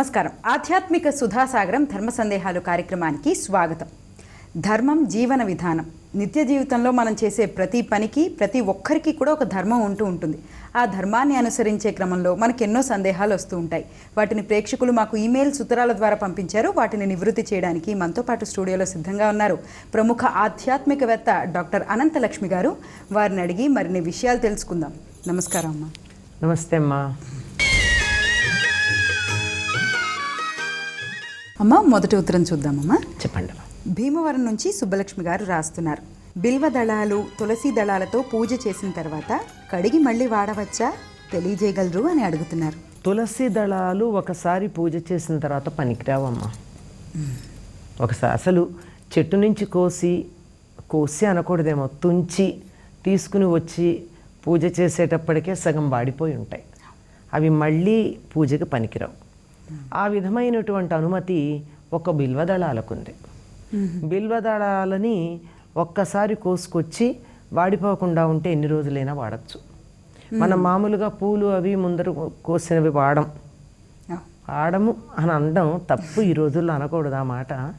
నమస్కారం. ఆధ్యాత్మిక సుధాసాగరం ధర్మ సందేహాలు కార్యక్రమానికి స్వాగతం. ధర్మం జీవన విధానం. నిత్య జీవితంలో మనం చేసే ప్రతి పనికి ప్రతి ఒక్కరికి కూడా ఒక ధర్మం ఉంటూ ఉంటుంది. ఆ ధర్మాన్ని అనుసరించే క్రమంలో మనకు ఎన్నో సందేహాలు వస్తూ ఉంటాయి. వాటిని ప్రేక్షకులు మాకు ఈమెయిల్ సుతరాల ద్వారా పంపించారు. వాటిని నివృత్తి చేయడానికి మనతో పాటు స్టూడియోలో సిద్ధంగా ఉన్నారు. ప్రముఖ ఆధ్యాత్మికవేత్త డాక్టర్ అనంతలక్ష్మి గారు. వారిని అడిగి మరిన్ని విషయాలు తెలుసుకుందాం. నమస్కారం అమ్మా. నమస్తే అమ్మా. అమ్మ మొదటి ఉత్తరం చూద్దామమ్మా. చెప్పండి. భీమవరం నుంచి సుబ్బలక్ష్మి గారు రాస్తున్నారు. బిల్వ దళాలు తులసి దళాలతో పూజ చేసిన తర్వాత కడిగి మళ్ళీ వాడవచ్చా? తెలియజేయగలరు అని అడుగుతున్నారు. తులసి దళాలు ఒకసారి పూజ చేసిన తర్వాత పనికిరావమ్మా. ఒకసారి అసలు చెట్టు నుంచి కోసి కోసి అనకూడదేమో. తుంచి తీసుకుని వచ్చి పూజ చేసేటప్పటికే సగం వాడిపోయి ఉంటాయి. అవి మళ్ళీ పూజకి పనికిరావు. ఆ విధమైనటువంటి అనుమతి ఒక బిల్వదళాలకు ఉంది బిల్వదళాలని ఒక్కసారి కోసుకొచ్చి వాడిపోకుండా ఉంటే ఎన్ని రోజులైనా వాడచ్చు. మనం మామూలుగా పూలు అవి ముందర కోసినవి వాడం. ఆడము అని అనడం తప్పు ఈ రోజుల్లో అనకూడదు ఆ మాట.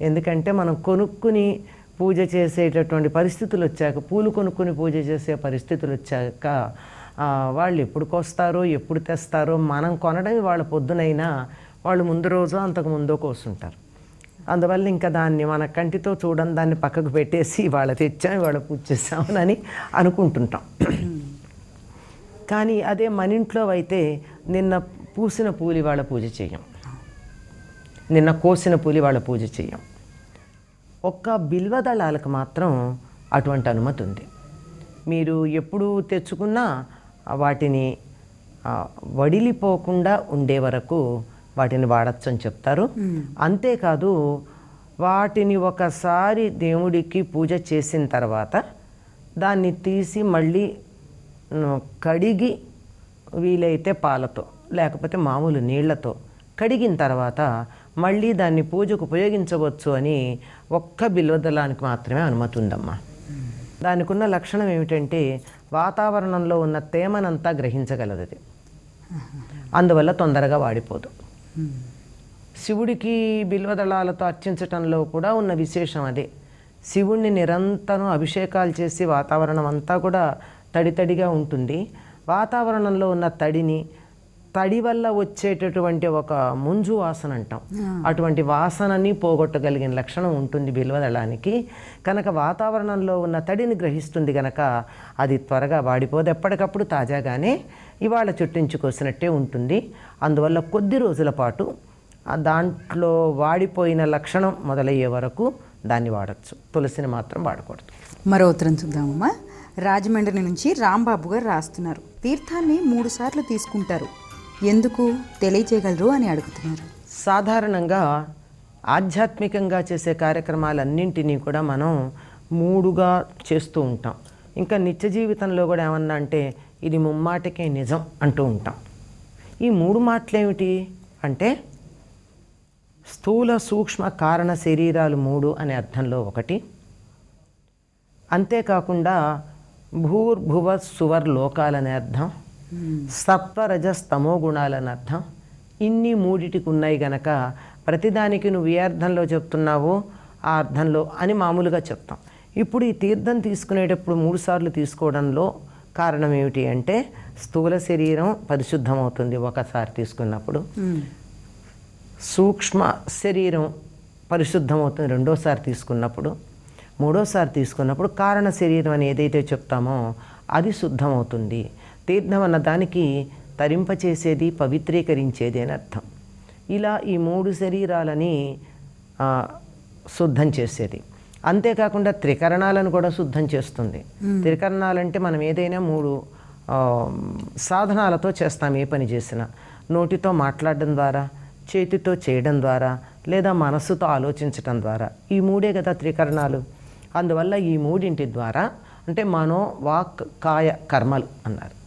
ఎందుకంటే మనం కొనుక్కుని పూజ చేసేటటువంటి పరిస్థితులు వచ్చాక పూలు కొనుక్కుని పూజ చేసే పరిస్థితులు వచ్చాక వాళ్ళు ఎప్పుడు కోస్తారో ఎప్పుడు తెస్తారో మనం కొనడం వాళ్ళ పొద్దునైనా వాళ్ళు ముందు రోజు అంతకు ముందో కోసుంటారు. అందువల్ల ఇంకా దాన్ని మన కంటితో చూడడం దాన్ని పక్కకు పెట్టేసి వాళ్ళ తెచ్చాం వాళ్ళ పూజ చేసామని అనుకుంటుంటాం. కానీ అదే మన ఇంట్లో అయితే నిన్న పూసిన పూలి వాళ్ళ పూజ చెయ్యం నిన్న కోసిన పూలి వాళ్ళ పూజ చెయ్యం ఒక్క బిల్వదళాలకు మాత్రం అటువంటి అనుమతి ఉంది. మీరు ఎప్పుడు తెచ్చుకున్నా వాటిని వడిలిపోకుండా ఉండే వరకు వాటిని వాడచ్చు అని చెప్తారు అంతేకాదు వాటిని ఒకసారి దేవుడికి పూజ చేసిన తర్వాత దాన్ని తీసి మళ్ళీ కడిగి వీలైతే పాలతో లేకపోతే మామూలు నీళ్ళతో కడిగిన తర్వాత మళ్ళీ దాన్ని పూజకు ఉపయోగించవచ్చు అని ఒక్క బిల్వదళానికి మాత్రమే అనుమతి ఉందమ్మా. దానికి ఉన్న లక్షణం ఏమిటంటే వాతావరణంలో ఉన్న తేమనంతా గ్రహించగలదు అది అందువల్ల తొందరగా వాడిపోదు. శివుడికి బిల్వదళాలతో అర్చించటంలో కూడా ఉన్న విశేషం అదే. శివుణ్ణి నిరంతరం అభిషేకాలు చేసి వాతావరణం అంతా కూడా తడి తడిగా ఉంటుంది. వాతావరణంలో ఉన్న తడిని తడి వల్ల వచ్చేటటువంటి ఒక ముంజు వాసన అంటాం. అటువంటి వాసనని పోగొట్టగలిగిన లక్షణం ఉంటుంది బిల్వదళానికి కనుక వాతావరణంలో ఉన్న తడిని గ్రహిస్తుంది కనుక అది త్వరగా వాడిపోదు. ఎప్పటికప్పుడు తాజాగానే ఇవాళ చుట్టించుకొసినట్టే ఉంటుంది. అందువల్ల కొద్ది రోజుల పాటు దాంట్లో వాడిపోయిన లక్షణం మొదలయ్యే వరకు దాన్ని వాడచ్చు. తులసిని మాత్రం వాడకూడదు. మరో ఉత్తరం చూద్దామమ్మా. రాజమండ్రి నుంచి రాంబాబు గారు రాస్తున్నారు. తీర్థాన్ని మూడు సార్లు తీసుకుంటారు. ఎందుకు తెలియజేయగలరు అని అడుగుతున్నారు. సాధారణంగా ఆధ్యాత్మికంగా చేసే కార్యక్రమాలన్నింటినీ కూడా మనం మూడుగా చేస్తూ ఉంటాం. ఇంకా నిత్య జీవితంలో కూడా ఏమన్నా అంటే ఇది ముమ్మాటికే నిజం అంటూ ఉంటాం. ఈ మూడు మాటలేమిటి అంటే స్థూల సూక్ష్మ కారణ శరీరాలు మూడు అనే అర్థంలో ఒకటి. అంతేకాకుండా భూర్భువ సువర్ లోకాలనే అర్థం. సత్వరజస్ తమో గుణాలని అర్థం. ఇన్ని మూడిటికి ఉన్నాయి గనక ప్రతిదానికి నువ్వు ఏ అర్థంలో చెప్తున్నావో ఆ అర్థంలో అని మామూలుగా చెప్తాం. ఇప్పుడు ఈ తీర్థం తీసుకునేటప్పుడు మూడు సార్లు తీసుకోవడంలో కారణం ఏమిటి అంటే స్థూల శరీరం పరిశుద్ధమవుతుంది ఒకసారి తీసుకున్నప్పుడు. సూక్ష్మ శరీరం పరిశుద్ధమవుతుంది రెండోసారి తీసుకున్నప్పుడు. మూడోసారి తీసుకున్నప్పుడు కారణ శరీరం అని ఏదైతే చెప్తామో అది శుద్ధమవుతుంది. తీర్థం అన్న దానికి తరింపచేసేది పవిత్రీకరించేది అని అర్థం. ఇలా ఈ మూడు శరీరాలని శుద్ధం చేసేది. అంతేకాకుండా త్రికరణాలను కూడా శుద్ధం చేస్తుంది. త్రికరణాలంటే మనం ఏదైనా మూడు సాధనాలతో చేస్తాం ఏ పని చేసినా. నోటితో మాట్లాడడం ద్వారా చేతితో చేయడం ద్వారా లేదా మనస్సుతో ఆలోచించడం ద్వారా. ఈ మూడే కదా త్రికరణాలు. అందువల్ల ఈ మూడింటి ద్వారా అంటే మనో వాక్ కాయ కర్మలు అన్నారు.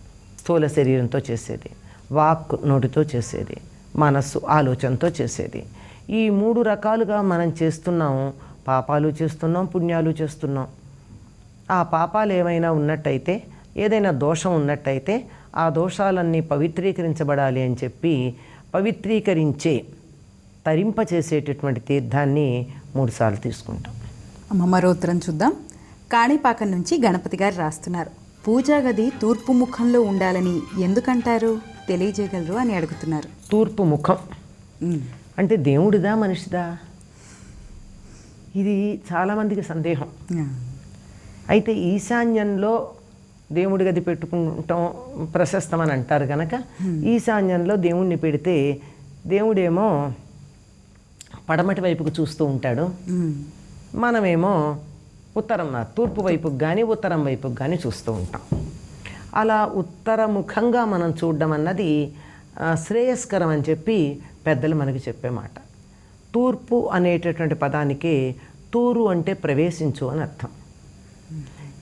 స్థూల శరీరంతో చేసేది వాక్ నోటితో చేసేది మనస్సు ఆలోచనతో చేసేది. ఈ మూడు రకాలుగా మనం చేస్తున్నాం. పాపాలు చేస్తున్నాం పుణ్యాలు చేస్తున్నాం. ఆ పాపాలు ఏమైనా ఉన్నట్టయితే ఏదైనా దోషం ఉన్నట్టయితే ఆ దోషాలన్నీ పవిత్రీకరించబడాలి అని చెప్పి పవిత్రీకరించే తరింపచేసేటటువంటి తీర్థాన్ని మూడుసార్లు తీసుకుంటాం. అమ్మ మరో ఉత్తరం చూద్దాం. కాణిపాకం నుంచి గణపతి గారు రాస్తున్నారు. పూజా గది తూర్పు ముఖంలో ఉండాలని ఎందుకంటారు? తెలియజేయగలరు అని అడుగుతున్నారు. తూర్పు ముఖం. అంటే దేవుడిదా మనిషిదా? ఇది చాలామందికి సందేహం. అయితే ఈశాన్యంలో దేవుడి గది పెట్టుకుంటాం ప్రశస్తమని అంటారు కనుక ఈశాన్యంలో దేవుణ్ణి పెడితే దేవుడేమో పడమటి వైపుకు చూస్తూ ఉంటాడు. మనమేమో ఉత్తరం తూర్పు వైపుకి కానీ ఉత్తరం వైపుకి కానీ చూస్తూ ఉంటాం. అలా ఉత్తరముఖంగా మనం చూడడం అన్నది శ్రేయస్కరం అని చెప్పి పెద్దలు మనకి చెప్పే మాట. తూర్పు అనేటటువంటి పదానికి తూరు అంటే ప్రవేశించు అని అర్థం.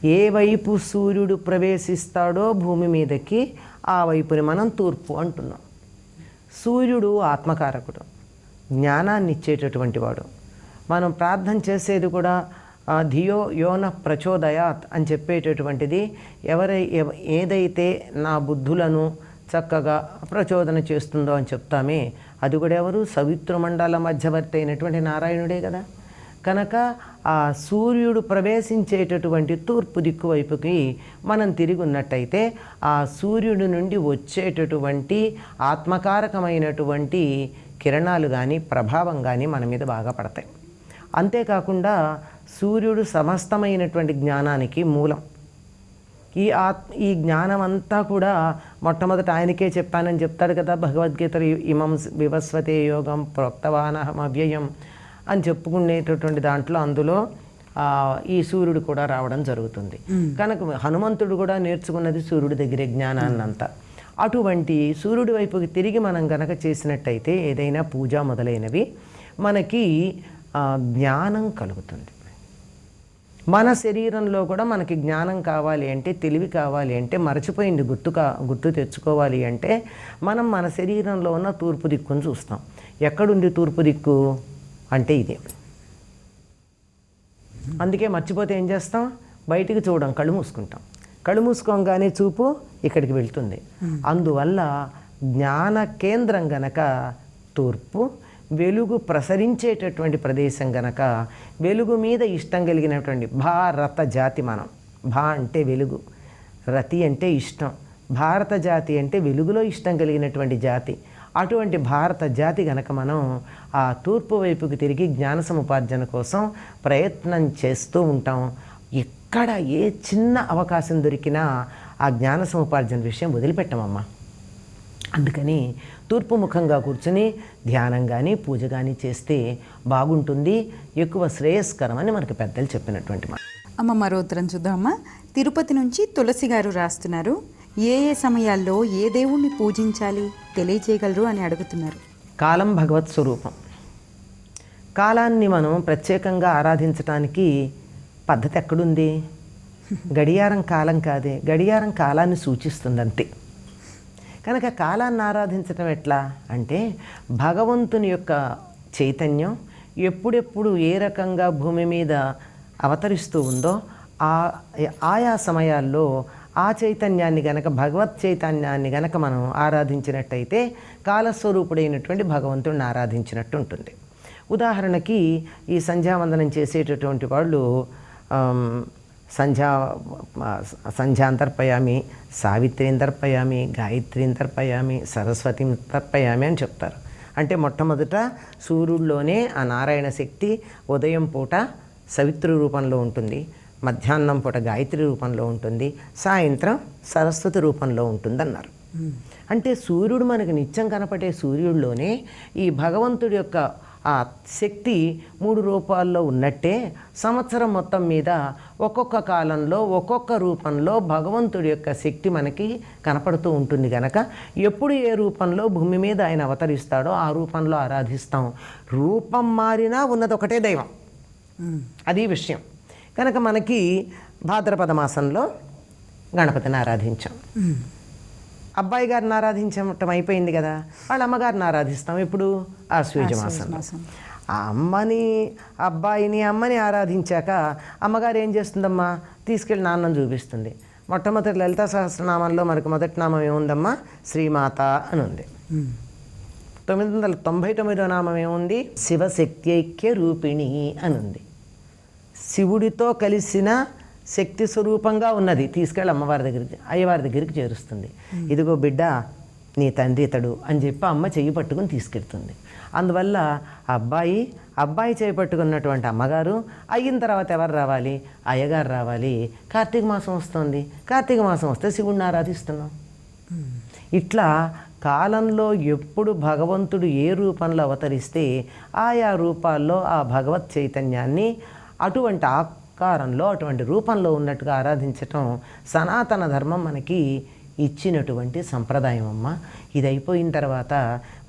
ఏ వైపు సూర్యుడు ప్రవేశిస్తాడో భూమి మీదకి ఆ వైపుని మనం తూర్పు అంటున్నాం. సూర్యుడు ఆత్మకారకుడు జ్ఞానాన్ని ఇచ్చేటటువంటి వాడు. మనం ప్రార్థన చేసేది కూడా ధియో యోన ప్రచోదయాత్ అని చెప్పేటటువంటిది ఎవరై ఏదైతే నా బుద్ధులను చక్కగా ప్రచోదన చేస్తుందో అని చెప్తామే. అది కూడా ఎవరు? సవితృమండల మధ్యవర్తి అయినటువంటి నారాయణుడే కదా. కనుక ఆ సూర్యుడు ప్రవేశించేటటువంటి తూర్పు దిక్కు వైపుకి మనం తిరిగి ఉన్నట్టయితే ఆ సూర్యుడి నుండి వచ్చేటటువంటి ఆత్మకారకమైనటువంటి కిరణాలు కానీ ప్రభావం కానీ మన మీద బాగా పడతాయి. అంతేకాకుండా సూర్యుడు సమస్తమైనటువంటి జ్ఞానానికి మూలం. ఈ ఆత్ ఈ జ్ఞానం అంతా కూడా మొట్టమొదట ఆయనకే చెప్పానని చెప్తాడు కదా భగవద్గీత ఇమం వివస్వతే యోగం ప్రోక్తవానహం అవ్యయం అని చెప్పుకునేటటువంటి దాంట్లో అందులో ఈ సూర్యుడు కూడా రావడం జరుగుతుంది. కనుక హనుమంతుడు కూడా నేర్చుకున్నది సూర్యుడి దగ్గరే జ్ఞానాన్నంతా. అటువంటి సూర్యుడి వైపుకి తిరిగి మనం గనక చేసినట్టయితే ఏదైనా పూజ మొదలైనవి మనకి జ్ఞానం కలుగుతుంది. మన శరీరంలో కూడా మనకి జ్ఞానం కావాలి అంటే తెలివి కావాలి అంటే మరచిపోయింది గుర్తు కా గుర్తు తెచ్చుకోవాలి అంటే మనం మన శరీరంలో ఉన్న తూర్పు దిక్కును చూస్తాం. ఎక్కడుంది తూర్పు దిక్కు? అంటే ఇదే. అందుకే మర్చిపోతే ఏం చేస్తాం? బయటికి చూడం కళ్ళు మూసుకుంటాం. కళ్ళు మూసుకోగానే చూపు ఇక్కడికి వెళ్తుంది. అందువల్ల జ్ఞాన కేంద్రం గనక తూర్పు వెలుగు ప్రసరించేటటువంటి ప్రదేశం గనక వెలుగు మీద ఇష్టం కలిగినటువంటి భారత జాతి మనం. భా అంటే వెలుగు రతి అంటే ఇష్టం. భారత జాతి అంటే వెలుగులో ఇష్టం కలిగినటువంటి జాతి. అటువంటి భారత జాతి గనక మనం ఆ తూర్పు వైపుకి తిరిగి జ్ఞాన సముపార్జన కోసం ప్రయత్నం చేస్తూ ఉంటాం. ఎక్కడ ఏ చిన్న అవకాశం దొరికినా ఆ జ్ఞాన సముపార్జన విషయం వదిలిపెట్టమమ్మా. అందుకని తూర్పు ముఖంగా కూర్చుని ధ్యానం కానీ పూజ కానీ చేస్తే బాగుంటుంది. ఎక్కువ శ్రేయస్కరమని మనకు పెద్దలు చెప్పినటువంటి మాట. అమ్మ మరో ఉత్తరం చూద్దామమ్మా. తిరుపతి నుంచి తులసి గారు రాస్తున్నారు. ఏ ఏ సమయాల్లో ఏ దేవుణ్ణి పూజించాలి తెలియజేయగలరు అని అడుగుతున్నారు. కాలం భగవత్ స్వరూపం. కాలాన్ని మనం ప్రత్యేకంగా ఆరాధించటానికి పద్ధతి ఎక్కడుంది? గడియారం కాలం కాదే. గడియారం కాలాన్ని సూచిస్తుంది అంతే కనుక కాలాన్ని ఆరాధించటం ఎట్లా అంటే భగవంతుని యొక్క చైతన్యం ఎప్పుడెప్పుడు ఏ రకంగా భూమి మీద అవతరిస్తూ ఉందో ఆ ఆయా సమయాల్లో ఆ చైతన్యాన్ని గనక భగవత్ చైతన్యాన్ని గనక మనం ఆరాధించినట్టయితే కాలస్వరూపుడైనటువంటి భగవంతుడిని ఆరాధించినట్టు ఉంటుంది. ఉదాహరణకి ఈ సంధ్యావందనం చేసేటటువంటి వాళ్ళు సంధ్యా సంధ్యాం తర్పయామి సావిత్రిని తర్పయామి గాయత్రిని తర్పయామి సరస్వతిని తర్పయామి అని చెప్తారు. అంటే మొట్టమొదట సూర్యుడిలోనే ఆ నారాయణ శక్తి ఉదయం పూట సవిత్రి రూపంలో ఉంటుంది మధ్యాహ్నం పూట గాయత్రి రూపంలో ఉంటుంది సాయంత్రం సరస్వతి రూపంలో ఉంటుందన్నారు. అంటే సూర్యుడు మనకు నిత్యం కనపడే సూర్యుడిలోనే ఈ భగవంతుడి యొక్క ఆ శక్తి మూడు రూపాల్లో ఉన్నట్టే సంవత్సరం మొత్తం మీద ఒక్కొక్క కాలంలో ఒక్కొక్క రూపంలో భగవంతుడి యొక్క శక్తి మనకి కనపడుతూ ఉంటుంది కనుక ఎప్పుడు ఏ రూపంలో భూమి మీద ఆయన అవతరిస్తాడో ఆ రూపంలో ఆరాధిస్తాం. రూపం మారినా ఉన్నది ఒకటే దైవం. అది విషయం. కనుక మనకి భాద్రపద మాసంలో గణపతిని ఆరాధించాం. అబ్బాయి గారిని ఆరాధించటం అయిపోయింది కదా వాళ్ళ అమ్మగారిని ఆరాధిస్తాం. ఇప్పుడు ఆశ్వేజ మాసంలో మాసం. ఆ అమ్మని అబ్బాయిని అమ్మని ఆరాధించాక అమ్మగారు ఏం చేస్తుందమ్మా? తీసుకెళ్ళి నాన్నని చూపిస్తుంది. మొట్టమొదటి లలిత సహస్రనామంలో మనకు మొదటి నామం ఏముందమ్మా? శ్రీమాత అని ఉంది. తొమ్మిది వందల తొంభై తొమ్మిదో నామం ఏముంది? శివశక్తి రూపిణి అని ఉంది. శివుడితో కలిసిన శక్తి స్వరూపంగా ఉన్నది. తీసుకెళ్ళి అమ్మవారి దగ్గరికి అయ్యవారి దగ్గరికి చేరుస్తుంది. ఇదిగో బిడ్డ నీ తండ్రి ఇతడు అని చెప్పి అమ్మ చెయ్యి పట్టుకుని తీసుకెళ్తుంది. అందువల్ల అబ్బాయి అబ్బాయి చేయి పట్టుకున్నటువంటి అమ్మగారు అయిన తర్వాత ఎవరు రావాలి? అయ్యగారు రావాలి. కార్తీక మాసం వస్తుంది. కార్తీక మాసం వస్తే శివుడిని ఆరాధిస్తున్నాం. ఇట్లా కాలంలో ఎప్పుడు భగవంతుడు ఏ రూపంలో అవతరిస్తే ఆయా రూపాల్లో ఆ భగవత్ చైతన్యాన్ని అటువంటి ఆకారంలో అటువంటి రూపంలో ఉన్నట్టుగా ఆరాధించటం సనాతన ధర్మం మనకి ఇచ్చినటువంటి సంప్రదాయం అమ్మ. ఇది అయిపోయిన తర్వాత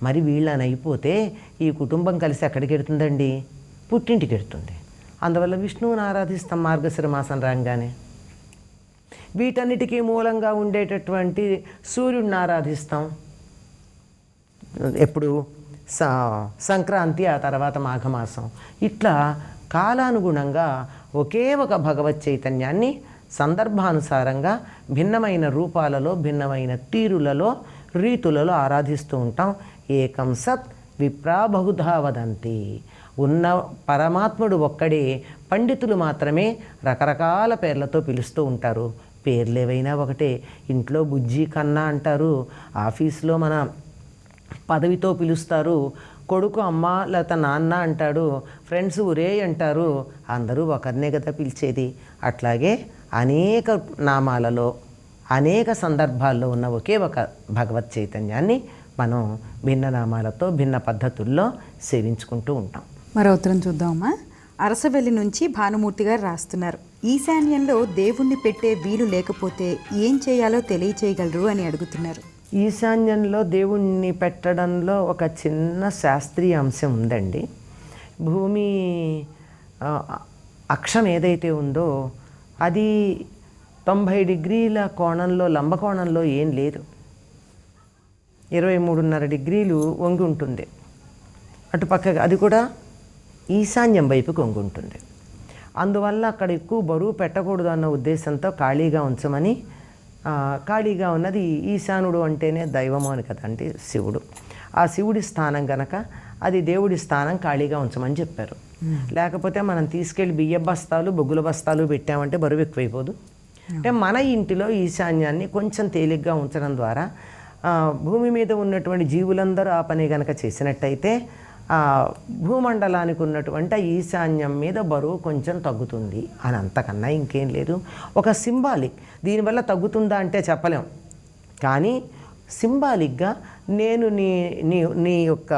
మరి వీళ్ళని అయిపోతే ఈ కుటుంబం కలిసి ఎక్కడికి వెడుతుందండి పుట్టింటికి వెడుతుంది అందువల్ల విష్ణువుని ఆరాధిస్తాం మార్గశిర మాసం రాగానే. వీటన్నిటికీ మూలంగా ఉండేటటువంటి సూర్యుడిని ఆరాధిస్తాం. ఎప్పుడు? సంక్రాంతి ఆ తర్వాత మాఘమాసం. ఇట్లా కాలానుగుణంగా ఒకే ఒక భగవత్ చైతన్యాన్ని సందర్భానుసారంగా భిన్నమైన రూపాలలో భిన్నమైన తీరులలో రీతులలో ఆరాధిస్తూ ఉంటాం. ఏకం సత్ విప్రాబహుధా వదంతి. ఉన్న పరమాత్ముడు ఒక్కడే పండితులు మాత్రమే రకరకాల పేర్లతో పిలుస్తూ ఉంటారు. పేర్లు ఏవైనా ఒకటే ఇంట్లో బుజ్జి కన్నా అంటారు. ఆఫీస్లో మన పదవితో పిలుస్తారు. కొడుకు అమ్మ లేకపోతే నాన్న అంటాడు ఫ్రెండ్స్ ఊరే అంటారు. అందరూ ఒకరినే కదా పిలిచేది. అట్లాగే అనేక నామాలలో అనేక సందర్భాల్లో ఉన్న ఒకే ఒక భగవత్ చైతన్యాన్ని మనం భిన్న నామాలతో భిన్న పద్ధతుల్లో సేవించుకుంటూ ఉంటాం. మరో ఉత్తరం చూద్దామా? అరసవెల్లి నుంచి భానుమూర్తి గారు రాస్తున్నారు. ఈశాన్యంలో దేవుణ్ణి పెట్టే వీలు లేకపోతే ఏం చేయాలో తెలియచేయగలరు అని అడుగుతున్నారు. ఈశాన్యంలో దేవుణ్ణి పెట్టడంలో ఒక చిన్న శాస్త్రీయ అంశం ఉందండి. భూమి అక్షం ఏదైతే ఉందో అది తొంభై డిగ్రీల కోణంలో లంబకోణంలో ఏం లేదు. ఇరవై మూడున్నర డిగ్రీలు వంగి ఉంటుంది. అటుపక్క అది కూడా ఈశాన్యం వైపుకి వంగి ఉంటుంది. అందువల్ల అక్కడ ఎక్కువ బరువు పెట్టకూడదు అన్న ఉద్దేశంతో ఖాళీగా ఉంచమని ఖాళీగా ఉన్నది ఈశానుడు అంటేనే దైవము అని కదా అంటే శివుడు. ఆ శివుడి స్థానం గనక అది దేవుడి స్థానం ఖాళీగా ఉంచమని చెప్పారు. లేకపోతే మనం తీసుకెళ్ళి బియ్య బస్తాలు బొగ్గుల బస్తాలు పెట్టామంటే బరువు ఎక్కువైపోదు. అంటే మన ఇంటిలో ఈశాన్యాన్ని కొంచెం తేలిగ్గా ఉంచడం ద్వారా భూమి మీద ఉన్నటువంటి జీవులందరూ ఆ పని గనక చేసినట్టయితే భూమండలానికి ఉన్నటువంటి ఈశాన్యం మీద బరువు కొంచెం తగ్గుతుంది అని అంతకన్నా ఇంకేం లేదు. ఒక సింబాలిక్ దీనివల్ల తగ్గుతుందా అంటే చెప్పలేం. కానీ సింబాలిక్గా నేను నీ నీ నీ యొక్క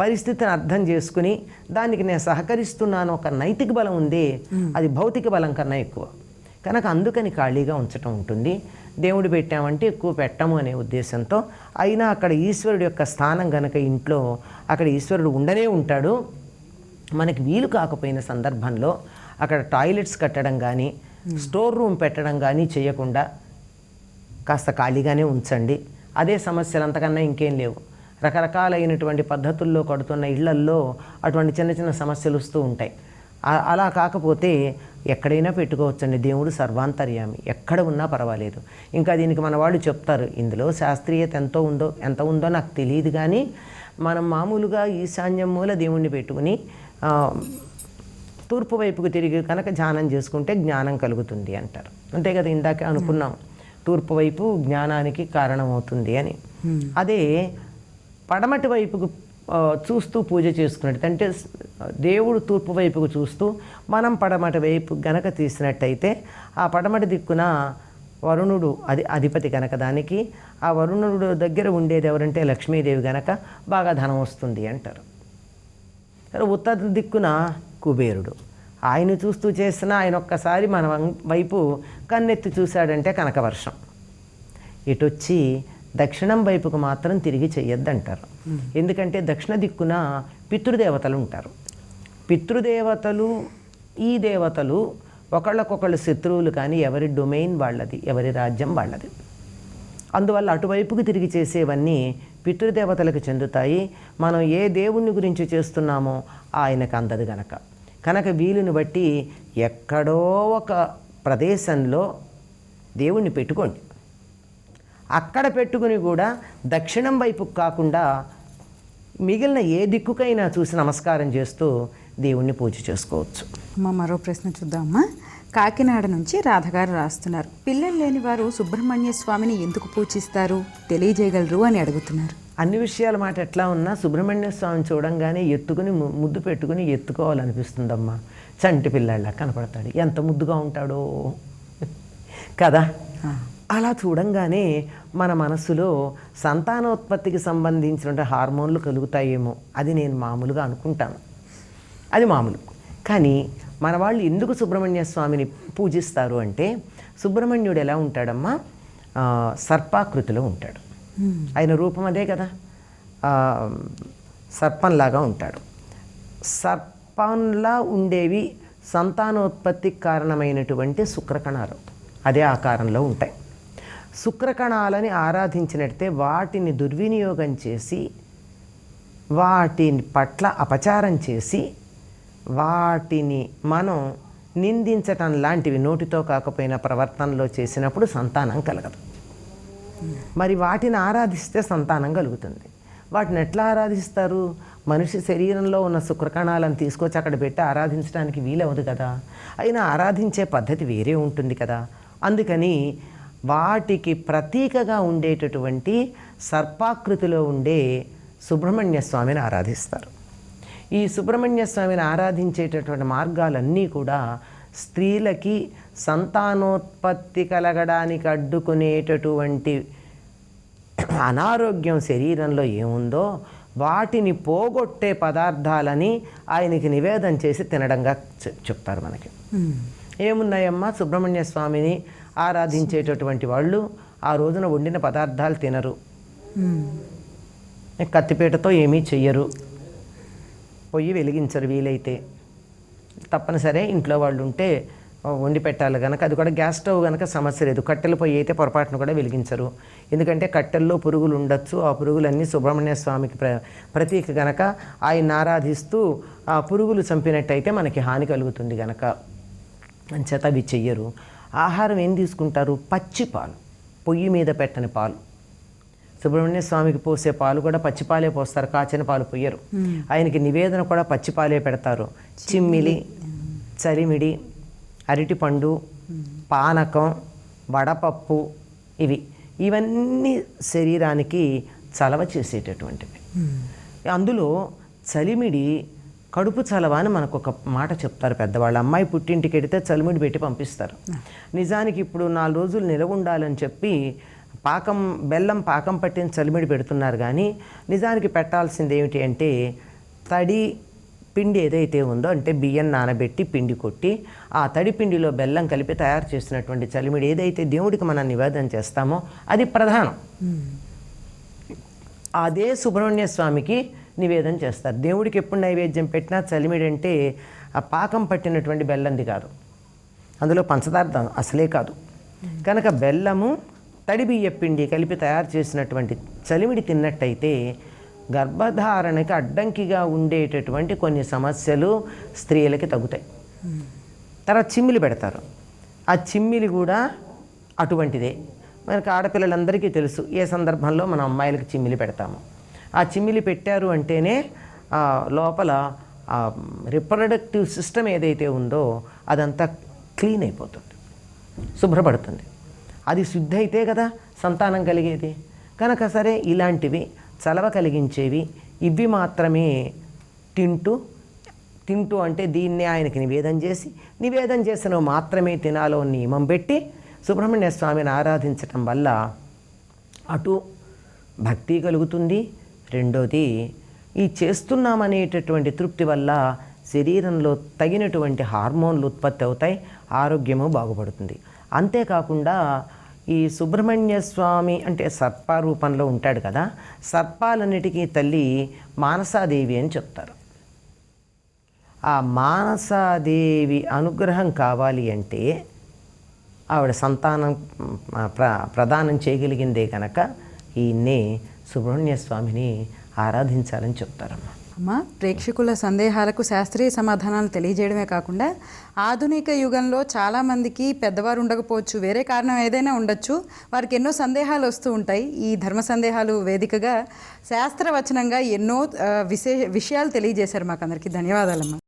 పరిస్థితిని అర్థం చేసుకుని దానికి నేను సహకరిస్తున్నాను ఒక నైతిక బలం ఉంది. అది భౌతిక బలం కన్నా ఎక్కువ. కనుక అందుకని ఖాళీగా ఉంచటం ఉంటుంది. దేవుడు పెట్టామంటే ఎక్కువ పెట్టము అనే ఉద్దేశంతో అయినా అక్కడ ఈశ్వరుడు యొక్క స్థానం గనక ఇంట్లో అక్కడ ఈశ్వరుడు ఉండనే ఉంటాడు. మనకి వీలు కాకపోయిన సందర్భంలో అక్కడ టాయిలెట్స్ కట్టడం కానీ స్టోర్ రూమ్ పెట్టడం కానీ చేయకుండా కాస్త ఖాళీగానే ఉంచండి. అదే సమస్యలు అంతకన్నా ఇంకేం లేవు. రకరకాలైనటువంటి పద్ధతుల్లో కడుతున్న ఇళ్ళల్లో అటువంటి చిన్న చిన్న సమస్యలు వస్తూ ఉంటాయి. అలా కాకపోతే ఎక్కడైనా పెట్టుకోవచ్చండి. దేవుడు సర్వాంతర్యామి. ఎక్కడ ఉన్నా పర్వాలేదు. ఇంకా దీనికి మన వాళ్ళు చెప్తారు ఇందులో శాస్త్రీయత ఎంతో ఉందో ఎంత ఉందో నాకు తెలియదు కానీ మనం మామూలుగా ఈశాన్యం మూల దేవుణ్ణి పెట్టుకుని తూర్పు వైపుకు తిరిగి కనుక ధ్యానం చేసుకుంటే జ్ఞానం కలుగుతుంది అంటారు. అంతే కదా ఇందాక అనుకున్నాం. తూర్పు వైపు జ్ఞానానికి కారణమవుతుంది అని. అదే పడమటి వైపుకు చూస్తూ పూజ చేసుకున్నట్టు. అంటే దేవుడు తూర్పు వైపుకు చూస్తూ మనం పడమటి వైపు గనక తీసినట్టయితే ఆ పడమటి దిక్కున వరుణుడు అది అధిపతి కనుక దానికి ఆ వరుణుడు దగ్గర ఉండేది ఎవరంటే లక్ష్మీదేవి గనక బాగా ధనం వస్తుంది అంటారు. ఉత్తర దిక్కున కుబేరుడు. ఆయన చూస్తూ చేసిన ఆయన ఒక్కసారి మన వం- వైపు కన్నెత్తి చూశాడంటే కనకవర్షం. ఇటొచ్చి దక్షిణం వైపుకు మాత్రం తిరిగి చెయ్యొద్దంటారు. ఎందుకంటే దక్షిణ దిక్కున పితృదేవతలు ఉంటారు. పితృదేవతలు ఈ దేవతలు ఒకళ్ళకొకళ్ళు శత్రువులు కానీ ఎవరి డొమైన్ వాళ్ళది ఎవరి రాజ్యం వాళ్ళది. అందువల్ల అటువైపుకు తిరిగి చేసేవన్నీ పితృదేవతలకు చెందుతాయి. మనం ఏ దేవుణ్ణి గురించి చేస్తున్నామో ఆయనకు అందదు గనక. కనుక వీలుని బట్టి ఎక్కడో ఒక ప్రదేశంలో దేవుణ్ణి పెట్టుకోండి. అక్కడ పెట్టుకుని కూడా దక్షిణం వైపుకు కాకుండా మిగిలిన ఏ దిక్కుకైనా చూసి నమస్కారం చేస్తూ దేవుణ్ణి పూజ చేసుకోవచ్చు. అమ్మ మరో ప్రశ్న చూద్దామమ్మా కాకినాడ నుంచి రాధగారు రాస్తున్నారు. పిల్లలు లేని వారు సుబ్రహ్మణ్య స్వామిని ఎందుకు పూజిస్తారు? తెలియజేయగలరు అని అడుగుతున్నారు. అన్ని విషయాల మాట ఎట్లా ఉన్నా సుబ్రహ్మణ్య స్వామిని చూడంగానే ఎత్తుకుని ముద్దు పెట్టుకుని ఎత్తుకోవాలనిపిస్తుందమ్మా. చంటి పిల్లాళ్ళ కనపడతాడు. ఎంత ముద్దుగా ఉంటాడో. కదా? అలా చూడంగానే మన మనసులో సంతానోత్పత్తికి సంబంధించిన హార్మోన్లు కలుగుతాయేమో. అది నేను మామూలుగా అనుకుంటాను. అది మామూలు. కానీ మన వాళ్ళు ఎందుకు సుబ్రహ్మణ్య స్వామిని పూజిస్తారు అంటే సుబ్రహ్మణ్యుడు ఎలా ఉంటాడమ్మా? సర్పాకృతిలో ఉంటాడు. ఆయన రూపం అదే కదా. సర్పంలాగా ఉంటాడు. సర్పంలా ఉండేవి సంతానోత్పత్తికి కారణమైనటువంటి శుక్రకణాలు. అదే ఆకారంలో ఉంటాయి. శుక్రకణాలని ఆరాధించినట్టే వాటిని దుర్వినియోగం చేసి వాటి పట్ల అపచారం చేసి వాటిని మనం నిందించటం లాంటివి నోటితో కాకపోయినా ప్రవర్తనలో చేసినప్పుడు సంతానం కలగదు. మరి వాటిని ఆరాధిస్తే సంతానం కలుగుతుంది. వాటిని ఎట్లా ఆరాధిస్తారు? మనిషి శరీరంలో ఉన్న శుక్రకణాలను తీసుకొచ్చి అక్కడ పెట్టి ఆరాధించడానికి వీలవదు కదా. అయినా ఆరాధించే పద్ధతి వేరే ఉంటుంది కదా. అందుకని వాటికి ప్రతీకగా ఉండేటటువంటి సర్పాకృతిలో ఉండే సుబ్రహ్మణ్య స్వామిని ఆరాధిస్తారు. ఈ సుబ్రహ్మణ్య స్వామిని ఆరాధించేటటువంటి మార్గాలన్నీ కూడా స్త్రీలకి సంతానోత్పత్తి కలగడానికి అడ్డుకునేటటువంటి అనారోగ్యం శరీరంలో ఏముందో వాటిని పోగొట్టే పదార్థాలని ఆయనకి నివేదన చేసి తినడంగా చెప్తారు మనకి. ఏమున్నాయమ్మా? సుబ్రహ్మణ్య స్వామిని ఆరాధించేటటువంటి వాళ్ళు ఆ రోజున వండిన పదార్థాలు తినరు. కత్తిపీటతో ఏమీ చెయ్యరు. పొయ్యి వెలిగించరు వీలైతే. తప్పనిసరి ఇంట్లో వాళ్ళు ఉంటే వండి పెట్టాలి కనుక అది కూడా గ్యాస్ స్టవ్ కనుక సమస్య లేదు. కట్టెల పొయ్యి అయితే పొరపాటును కూడా వెలిగించరు. ఎందుకంటే కట్టెల్లో పురుగులు ఉండొచ్చు. ఆ పురుగులన్నీ సుబ్రహ్మణ్య స్వామికి ప్ర ప్రతీక గనక ఆయన ఆరాధిస్తూ ఆ పురుగులు చంపినట్టయితే మనకి హాని కలుగుతుంది గనక. అంచేత అవి చెయ్యరు. ఆహారం ఏం తీసుకుంటారు? పచ్చి పాలు. పొయ్యి మీద పెట్టని పాలు. సుబ్రహ్మణ్య స్వామికి పోసే పాలు కూడా పచ్చిపాలే పోస్తారు. కాచిన పాలు పొయ్యరు. ఆయనకి నివేదన కూడా పచ్చిపాలే పెడతారు. చిమ్మిలి చలిమిడి అరటిపండు పానకం వడపప్పు ఇవి. ఇవన్నీ శరీరానికి చలవ చేసేటటువంటివి. అందులో చలిమిడి కడుపు చలవ అని మనకు ఒక మాట చెప్తారు పెద్దవాళ్ళు. అమ్మాయి పుట్టింటికి వెడితే చలిమిడి పెట్టి పంపిస్తారు. నిజానికి ఇప్పుడు నాలుగు రోజులు నిలవ ఉండాలని చెప్పి పాకం బెల్లం పాకం పట్టిన చలిమిడి పెడుతున్నారు కానీ నిజానికి పెట్టాల్సింది ఏమిటి అంటే తడి పిండి ఏదైతే ఉందో అంటే బియ్యం నానబెట్టి పిండి కొట్టి ఆ తడి పిండిలో బెల్లం కలిపి తయారు చేసినటువంటి చలిమిడి ఏదైతే దేవుడికి మనం నివేదన చేస్తామో అది ప్రధానం. అదే సుబ్రహ్మణ్య స్వామికి నివేదన చేస్తారు. దేవుడికి ఎప్పుడు నైవేద్యం పెట్టినా చలిమిడంటే ఆ పాకం పట్టినటువంటి బెల్లంది కాదు. అందులో పంచదార్థం అసలే కాదు. కనుక బెల్లము తడి బియ్య పిండి కలిపి తయారు చేసినటువంటి చలిమిడి తిన్నట్టయితే గర్భధారణకి అడ్డంకిగా ఉండేటటువంటి కొన్ని సమస్యలు స్త్రీలకి తగ్గుతాయి. తర్వాత చిమ్మిలి పెడతారు. ఆ చిమ్మిలి కూడా అటువంటిదే. మనకి ఆడపిల్లలందరికీ తెలుసు ఏ సందర్భంలో మనం అమ్మాయిలకి చిమ్మిలి పెడతాము. ఆ చిమ్మిలి పెట్టారు అంటేనే లోపల రిప్రొడక్టివ్ సిస్టమ్ ఏదైతే ఉందో అదంతా క్లీన్ అయిపోతుంది. శుభ్రపడుతుంది. అది శుద్ధి అయితే కదా సంతానం కలిగేది. కనుక సరే ఇలాంటివి చలవ కలిగించేవి ఇవి మాత్రమే తింటూ తింటూ అంటే దీన్ని ఆయనకి నివేదన చేసి నివేదన చేసిన మాత్రమే తినాలో నియమం పెట్టి సుబ్రహ్మణ్య స్వామిని ఆరాధించటం వల్ల అటు భక్తి కలుగుతుంది రెండోది ఈ చేస్తున్నామనేటటువంటి తృప్తి వల్ల శరీరంలో తగినటువంటి హార్మోన్లు ఉత్పత్తి అవుతాయి ఆరోగ్యము బాగుపడుతుంది. అంతేకాకుండా ఈ సుబ్రహ్మణ్య స్వామి అంటే సర్ప రూపంలో ఉంటాడు కదా సర్పాలన్నిటికీ తల్లి మానసాదేవి అని చెప్తారు. ఆ మానసాదేవి అనుగ్రహం కావాలి అంటే ఆవిడ సంతానం ప్ర ప్రదానం చేయగలిగిందే కనుక ఈయన్ని సుబ్రహ్మణ్య స్వామిని ఆరాధించాలని చెప్తారమ్మా. అమ్మ ప్రేక్షకుల సందేహాలకు శాస్త్రీయ సమాధానాలు తెలియజేయడమే కాకుండా ఆధునిక యుగంలో చాలామందికి పెద్దవారు ఉండకపోవచ్చు వేరే కారణం ఏదైనా ఉండొచ్చు వారికి ఎన్నో సందేహాలు వస్తూ ఉంటాయి. ఈ ధర్మ సందేహాలు వేదికగా శాస్త్రవచనంగా ఎన్నో విశేష విషయాలు తెలియజేశారు మాకు అందరికీ ధన్యవాదాలమ్మా.